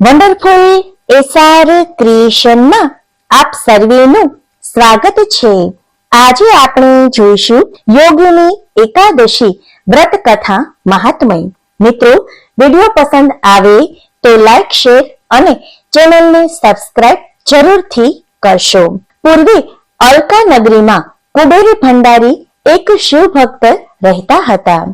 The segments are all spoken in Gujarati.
વન્ડરફુલ એસઆર ક્રિએશનમાં આપ સર્વેનું સ્વાગત છે. આજે આપણે જોઈશું યોગીની એકાદશી વ્રત કથા મહાત્મય. મિત્રો, વીડિયો પસંદ આવે તો લાઈક, શેર અને ચેનલને સબસ્ક્રાઇબ જરૂરથી કરશો. પૂર્વે અલકા નગરીમાં કુબેર ભંડારી એક શિવ ભક્ત રહેતા હતા.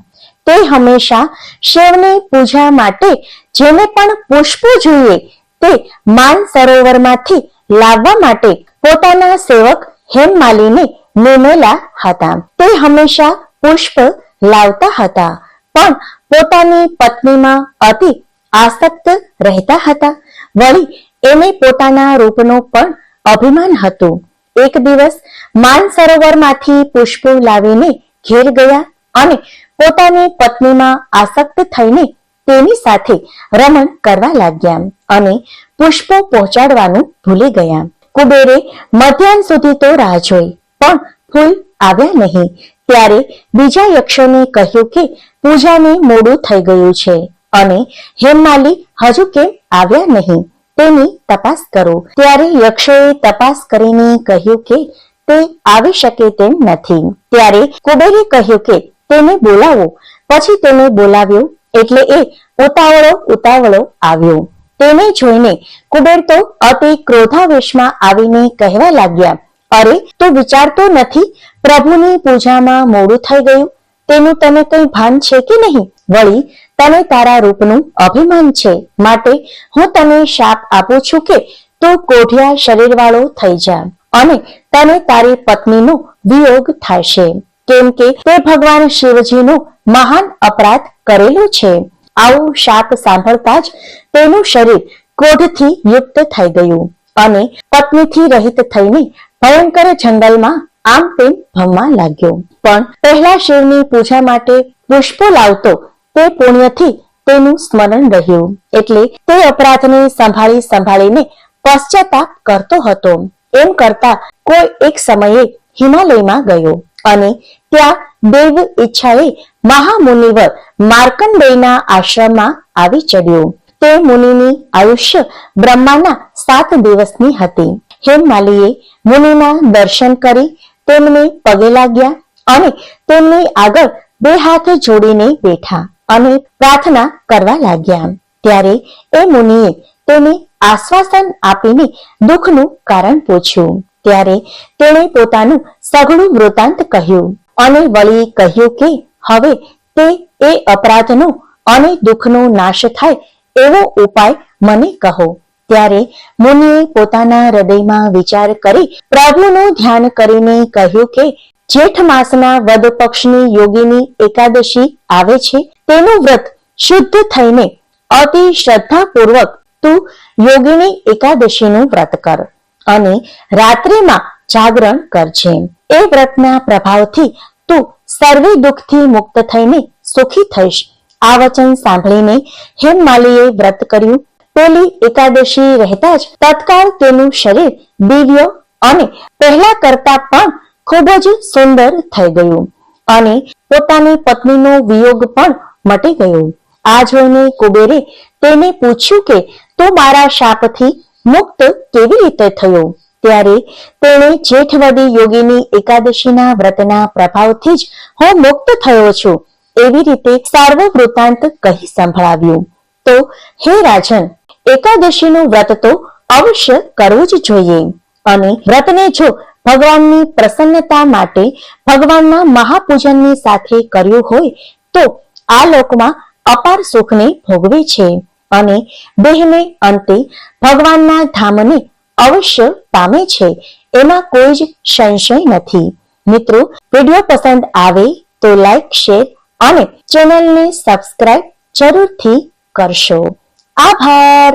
તે હંમેશા શિવની પૂજા માટે જેને પણ પુષ્પો જોઈએ તે માન સરોવરમાંથી લાવવા માટે પોતાના સેવક હેમમાલીને નિમેલા હતા. તે હંમેશા પુષ્પ લાવતા હતા, પણ પોતાની પત્નીમાં અતિ આસક્ત રહેતા હતા. વળી એને પોતાના રૂપનો પણ અભિમાન હતું. એક દિવસ માન સરોવરમાંથી પુષ્પો લાવીને ઘેર ગયા અને પોતાની પત્નીમાં આસક્ત થઈને તેની સાથે રમણ કરવા લાગ્યા અને પુષ્પો પહોંચાડવાનું ભૂલી ગયા. કુબેરે મધ્યાહન સુધી તો રાહ જોઈ, પણ ફૂલ આવ્યા નહીં. ત્યારે બીજા યક્ષોને કહ્યું કે પૂજાને મોડું થઈ ગયું છે અને હેમમાલી હજુ કેમ આવ્યા નહીં તેની તપાસ કરો. ત્યારે યક્ષોએ તપાસ કરીને કહ્યું કે તે આવી શકે તેમ નથી. ત્યારે કુબેરે કહ્યું કે તેને બોલાવો. પછી તેને બોલાવ્યો. એટલે એ ઉતાવળો ઉતાવળો આવ્યો. તેને જોઈને કુબેર તો અતિ ક્રોધાવેશમાં આવીને કહેવા લાગ્યા, અરે, તું વિચારતો નથી પ્રભુની પૂજામાં મોડું થઈ ગયું? તેનું તને કઈ ભાન છે કે નહીં? વળી, તને તારા રૂપનું અભિમાન છે. માટે હું તને શાપ આપું છું કે તું કોઢિયા શરીરવાળો થઈ જા અને તને તારી પત્નીનો વિયોગ થશે. કેમ કે તે ભગવાન શિવજીનો મહાન અપરાધ કરેલો છે. આવું શાપ સાંભળતા જ તેનું શરીર ક્રોધથી યુક્ત થઈ ગયું અને પત્નીથી રહિત થઈને ભયંકર જંગલમાં આમ તેમ ભમવા લાગ્યો. પણ પહેલા શિવની પૂજા માટે પુષ્પો લાવતો તે પુણ્યથી તેનું સ્મરણ રહ્યું. એટલે તે અપરાધને સંભાળી સંભાળીને પશ્ચાતાપ કરતો હતો. એમ કરતા કોઈ એક સમયે હિમાલયમાં ગયો અને ત્યાં દેવ ઈચ્છાએ મહામુનિવર માર્કંડેયના આશ્રમમાં આવી ચડ્યો. તે મુનિની આયુષ્ય બ્રહ્માના સાત દિવસની હતી. હેમમાલીએ મુનિના દર્શન કરી તેમને પગે લાગ્યા અને તેમની આગળ બે હાથ જોડીને બેઠા અને પ્રાર્થના કરવા લાગ્યા. ત્યારે એ મુનિએ તેને આશ્વાસન આપીને દુઃખનું કારણ પૂછ્યું. ત્યારે તેણે પોતાનું સઘળું વૃતાંત કહ્યું. અને વળી કહ્યું કે હવે તે એ અપરાધનો અને દુઃખનો નાશ થાય એવો ઉપાય મને કહો. ત્યારે મુનિએ પોતાના હૃદયમાં વિચાર કરી પ્રભુનું ધ્યાન કરીને કહ્યું કે જેઠ માસના વદ પક્ષની યોગીની એકાદશી આવે છે. તેનું વ્રત શુદ્ધ થઈને અતિ શ્રદ્ધાપૂર્વક તું યોગીની એકાદશીનું વ્રત કર અને રાત્રિમાં જાગરણ કરજે. એ વ્રતના પ્રભાવથી તું સર્વે દુઃખથી મુક્ત થઈને સુખી થઈશ. આ વચન સાંભળીને હેમમાલીએ વ્રત કર્યું. પેલી એકાદશી રહેતા જ તત્કાળ તેનું શરીર દિવ્ય અને પહેલા કરતા પણ ખૂબ જ સુંદર થઈ ગયું અને પોતાની પત્નીનો વિયોગ પણ મટી ગયો. આ જોઈને કુબેરે તેને પૂછ્યું કે તું મારા શાપથી મુક્ત કેવી રીતે થયો? ત્યારે તેણે જેઠવદી યોગીની એકાદશીના વ્રતના પ્રભાવથી જ હું મુક્ત થયો છું, એવી રીતે સાર્વ વૃતાંત કહી સંભળાવ્યું. તો હે રાજન, એકાદશીનું વ્રત તો અવશ્ય કરવું જ જોઈએ અને વ્રતને જો ભગવાનની પ્રસન્નતા માટે ભગવાનના મહાપૂજનની સાથે કર્યું હોય, તો આ લોકમાં અપાર સુખને ભોગવે છે અને દેહને અંતે ભગવાનના ધામને અવશ્ય પામે છે, એમાં કોઈ જ સંશય નથી. મિત્રો, વીડિયો પસંદ આવે તો લાઈક શેર અને ચેનલને સબસ્ક્રાઇબ જરૂરથી કરશો. આભાર!